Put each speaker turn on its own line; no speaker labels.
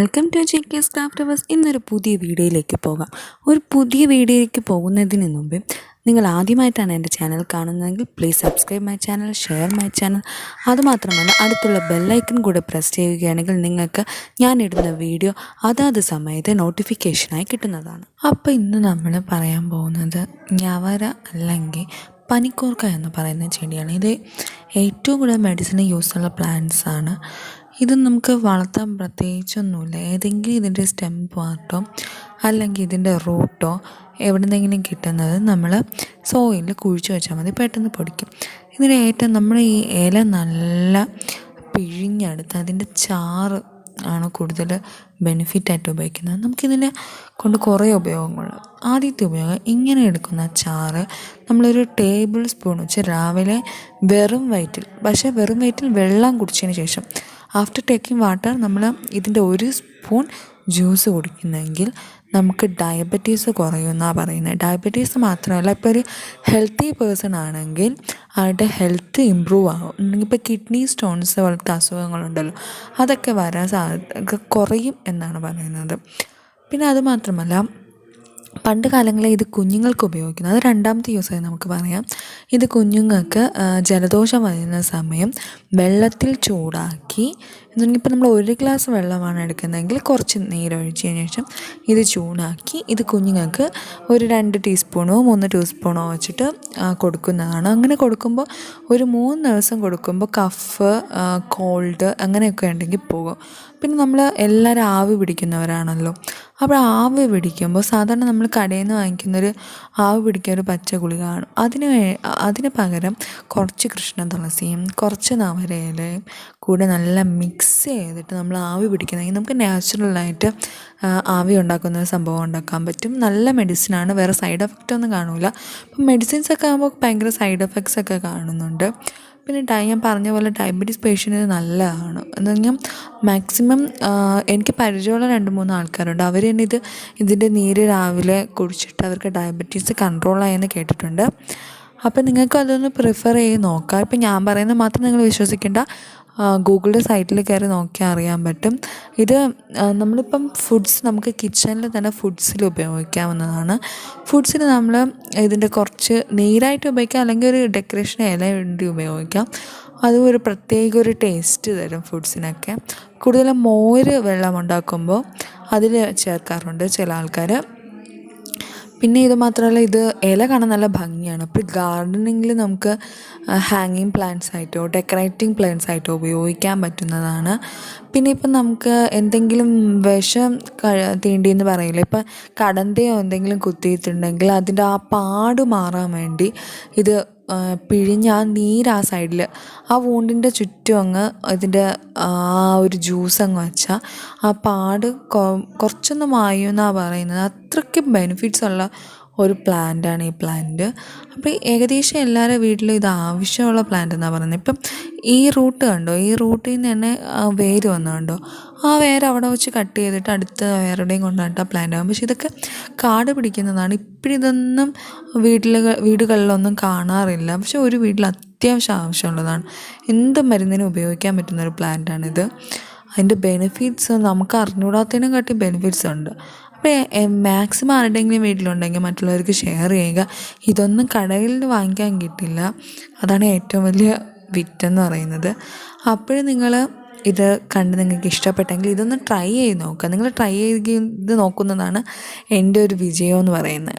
Welcome to G K craft hours ഇന്നൊരു പുതിയ വീഡിയോയിലേക്ക് പോകാം. ഒരു പുതിയ വീഡിയോയിലേക്ക് പോകുന്നതിന് മുമ്പ് നിങ്ങൾ ആദ്യമായിട്ടാണ് എന്റെ ചാനൽ കാണുന്നതെങ്കിൽ please subscribe my channel share my channel അതുമാത്രമല്ല അടുത്തുള്ള ബെല്ലൈക്കൺ കൂടെ പ്രസ് ചെയ്യുകയാണെങ്കിൽ നിങ്ങൾക്ക് ഞാൻ ഇടുന്ന വീഡിയോ അതാത് സമയത്ത് നോട്ടിഫിക്കേഷനായി കിട്ടുന്നതാണ്. അപ്പോൾ ഇന്ന് നമ്മൾ പറയാൻ പോകുന്നത് ഞവര അല്ലെങ്കിൽ പനിക്കൂർക്ക എന്ന് പറയുന്ന ചെടിയാണ്. ഇത് ഏറ്റവും കൂടുതൽ മെഡിസിന് യൂസുള്ള പ്ലാന്റ്സ് ആണ്. ഇത് നമുക്ക് വളർത്താൻ പ്രത്യേകിച്ചൊന്നുമില്ല. ഏതെങ്കിലും ഇതിന്റെ സ്റ്റെം പാർട്ടോ അല്ലെങ്കിൽ ഇതിന്റെ റൂട്ടോ എവിടെ നിന്നെങ്കിലും കിട്ടുന്നത് നമ്മൾ സോയിലിൽ കുഴിച്ചു വെച്ചാൽ മതി. പെട്ടെന്ന് പൊടിക്കും. ഇതിന് ഏറ്റവും നമ്മൾ ഈ ഇല നല്ല പിഴിഞ്ഞെടുത്ത് അതിന്റെ ചാറ് ആണ് കൂടുതൽ ബെനിഫിറ്റായിട്ട് ഉപയോഗിക്കുന്നത്. നമുക്കിതിനെ കൊണ്ട് കുറേ ഉപയോഗങ്ങളുണ്ട്. ആദ്യത്തെ ഉപയോഗം ഇങ്ങനെ എടുക്കുന്ന ചാറ് നമ്മളൊരു ടേബിൾ സ്പൂൺ വെച്ച് രാവിലെ വെറും വയറ്റിൽ പക്ഷേ വെറും വയറ്റിൽ വെള്ളം കുടിച്ചതിന് ശേഷം ആഫ്റ്റർ ടേക്കിംഗ് വാട്ടർ നമ്മൾ ഇതിന്റെ ഒരു സ്പൂൺ ജ്യൂസ് കുടിക്കുന്നെങ്കിൽ നമുക്ക് ഡയബറ്റീസ് കുറയുമെന്നാണ് പറയുന്നത് ഡയബറ്റീസ് മാത്രമല്ല ഇപ്പോൾ ഒരു ഹെൽത്തി പേഴ്സൺ ആണെങ്കിൽ ആളുടെ ഹെൽത്ത് ഇമ്പ്രൂവ് ആകും ഇപ്പോൾ കിഡ്നി സ്റ്റോൺസ് പോലത്തെ അസുഖങ്ങളുണ്ടല്ലോ അതൊക്കെ വരാൻ സാധ്യത കുറയും എന്നാണ് പറയുന്നത്. പിന്നെ അത് മാത്രമല്ല പണ്ട് കാലങ്ങളിൽ ഇത് കുഞ്ഞുങ്ങൾക്ക് ഉപയോഗിക്കുന്നു. അത് രണ്ടാമത്തെ യൂസായി നമുക്ക് പറയാം. ഇത് കുഞ്ഞുങ്ങൾക്ക് ജലദോഷം വരുന്ന സമയം വെള്ളത്തിൽ ചൂടാക്കി എന്നുണ്ടെങ്കിൽ ഇപ്പോൾ നമ്മൾ ഒരു ഗ്ലാസ് വെള്ളമാണ് എടുക്കുന്നതെങ്കിൽ കുറച്ച് നീരൊഴിച്ചതിന് ശേഷം ഇത് ചൂടാക്കി ഇത് കുഞ്ഞുങ്ങൾക്ക് ഒരു രണ്ട് ടീസ്പൂണോ മൂന്ന് ടീസ്പൂണോ വെച്ചിട്ട് കൊടുക്കുന്നതാണ്. അങ്ങനെ കൊടുക്കുമ്പോൾ ഒരു മൂന്ന് ദിവസം കൊടുക്കുമ്പോൾ കഫ് കോൾഡ് അങ്ങനെയൊക്കെ ഉണ്ടെങ്കിൽ പോകും. പിന്നെ നമ്മൾ എല്ലാവരും ആവി പിടിക്കുന്നവരാണല്ലോ. അപ്പോൾ ആവ് പിടിക്കുമ്പോൾ സാധാരണ നമ്മൾ കടയിൽ നിന്ന് വാങ്ങിക്കുന്നൊരു ആവി പിടിക്കുക ഒരു പച്ച ഗുളിക കാണും. അതിന് അതിന് പകരം കുറച്ച് കൃഷ്ണ തുളസിയും കുറച്ച് നവരയിലയും കൂടെ നല്ല മിക്സ് ചെയ്തിട്ട് നമ്മൾ ആവി പിടിക്കുന്നതെങ്കിൽ നമുക്ക് നാച്ചുറലായിട്ട് ആവി ഉണ്ടാക്കുന്ന ഒരു സംഭവം ഉണ്ടാക്കാൻ പറ്റും. നല്ല മെഡിസിനാണ് വേറെ സൈഡ് എഫക്റ്റ് ഒന്നും കാണില്ല അപ്പം മെഡിസിൻസ് ഒക്കെ ആകുമ്പോൾ ഭയങ്കര സൈഡ് എഫക്ട്സ് ഒക്കെ കാണുന്നുണ്ട്. പിന്നെ ഡയ ഞാൻ പറഞ്ഞ പോലെ ഡയബറ്റീസ് പേഷ്യന്റിന് നല്ലതാണ്. എന്ന് പറഞ്ഞാൽ മാക്സിമം എനിക്ക് പരിചയമുള്ള രണ്ട് മൂന്ന് ആൾക്കാരുണ്ട്. അവർ തന്നെ ഇത് ഇതിന്റെ നീര് രാവിലെ കുടിച്ചിട്ട് അവർക്ക് ഡയബറ്റീസ് കൺട്രോളായെന്ന് കേട്ടിട്ടുണ്ട്. അപ്പം നിങ്ങൾക്ക് അതൊന്ന് പ്രിഫർ ചെയ്ത് നോക്കാം. ഇപ്പം ഞാൻ പറയുന്നത് മാത്രം നിങ്ങൾ വിശ്വസിക്കേണ്ട. ഗൂഗിളിന്റെ സൈറ്റിൽ കയറി നോക്കിയാൽ അറിയാൻ പറ്റും. ഇത് നമ്മളിപ്പം ഫുഡ്സ് നമുക്ക് കിച്ചണിൽ തന്നെ ഫുഡ്സിൽ ഉപയോഗിക്കാവുന്നതാണ്. ഫുഡ്സിൽ നമ്മൾ ഇതിന്റെ കുറച്ച് നീരായിട്ട് ഉപയോഗിക്കാം അല്ലെങ്കിൽ ഒരു ഡെക്കറേഷൻ ഇല വേണ്ടി ഉപയോഗിക്കാം. അതും ഒരു പ്രത്യേക ഒരു ടേസ്റ്റ് തരും ഫുഡ്സിനൊക്കെ കൂടുതലും മോര് വെള്ളം ഉണ്ടാക്കുമ്പോൾ അതിൽ ചേർക്കാറുണ്ട് ചില ആൾക്കാർ പിന്നെ ഇത് മാത്രമല്ല ഇത് ഇല കാണാൻ നല്ല ഭംഗിയാണ്. അപ്പോൾ ഗാർഡനിങ്ങിൽ നമുക്ക് ഹാങ്ങിങ് പ്ലാന്റ്സ് ആയിട്ടോ ഡെക്കറേറ്റിംഗ് പ്ലാന്റ്സ് ആയിട്ടോ ഉപയോഗിക്കാൻ പറ്റുന്നതാണ്. പിന്നെ ഇപ്പം നമുക്ക് എന്തെങ്കിലും വിഷം തീണ്ടി എന്ന് പറയില്ല ഇപ്പം കടന്തയോ എന്തെങ്കിലും കുത്തിയിട്ടുണ്ടെങ്കിൽ അതിന്റെ ആ പാട് മാറാൻ വേണ്ടി ഇത് പിഴിഞ്ഞ് ആ നീര് ആ സൈഡിൽ ആ വൂണ്ടിന്റെ ചുറ്റും അങ്ങ് ഇതിന്റെ ആ ഒരു ജ്യൂസ് അങ്ങ് വെച്ചാൽ ആ പാട് കുറച്ചൊന്ന് മായുമെന്നാണ് പറയുന്നത്. അത്രയ്ക്കും ബെനിഫിറ്റ്സ് ഉള്ള ഒരു പ്ലാന്റാണ് ഈ പ്ലാന്റ്. അപ്പോൾ ഏകദേശം എല്ലാവരുടെ വീട്ടിലും ഇത് ആവശ്യമുള്ള പ്ലാന്റ് എന്നാണ് പറയുന്നത്. ഇപ്പം ഈ റൂട്ട് കണ്ടോ? ഈ റൂട്ടിൽ നിന്ന് തന്നെ വേര് വന്നു കണ്ടോ? ആ വേര് അവിടെ വെച്ച് കട്ട് ചെയ്തിട്ട് അടുത്ത വേറെയും കൊണ്ടുവന്നിട്ട് ആ പ്ലാന്റ് ആകും പക്ഷേ ഇതൊക്കെ കാട് പിടിക്കുന്നതാണ്. ഇപ്പോഴിതൊന്നും വീട്ടിൽ വീടുകളിലൊന്നും കാണാറില്ല. പക്ഷെ ഒരു വീട്ടിൽ അത്യാവശ്യം ആവശ്യമുള്ളതാണ്. എന്ത് മരുന്നിനും ഉപയോഗിക്കാൻ പറ്റുന്ന ഒരു പ്ലാന്റാണിത് അതിന്റെ ബെനിഫിറ്റ്സ് നമുക്ക് അറിഞ്ഞുകൂടാത്തതിനും കാട്ടി ബെനിഫിറ്റ്സ് ഉണ്ട്. അപ്പോൾ മാക്സിമം ആരുടെയെങ്കിലും വീട്ടിലുണ്ടെങ്കിൽ മറ്റുള്ളവർക്ക് ഷെയർ ചെയ്യുക. ഇതൊന്നും കടയിൽ വാങ്ങിക്കാൻ കിട്ടില്ല. അതാണ് ഏറ്റവും വലിയ വിറ്റെന്ന് പറയുന്നത്. അപ്പോഴും നിങ്ങൾ ഇത് കണ്ട് നിങ്ങൾക്ക് ഇഷ്ടപ്പെട്ടെങ്കിൽ ഇതൊന്ന് ട്രൈ ചെയ്ത് നോക്കുക. നിങ്ങൾ ട്രൈ ചെയ്ത് നോക്കുന്നതാണ് എന്റെ ഒരു വിജയം എന്ന് പറയുന്നത്.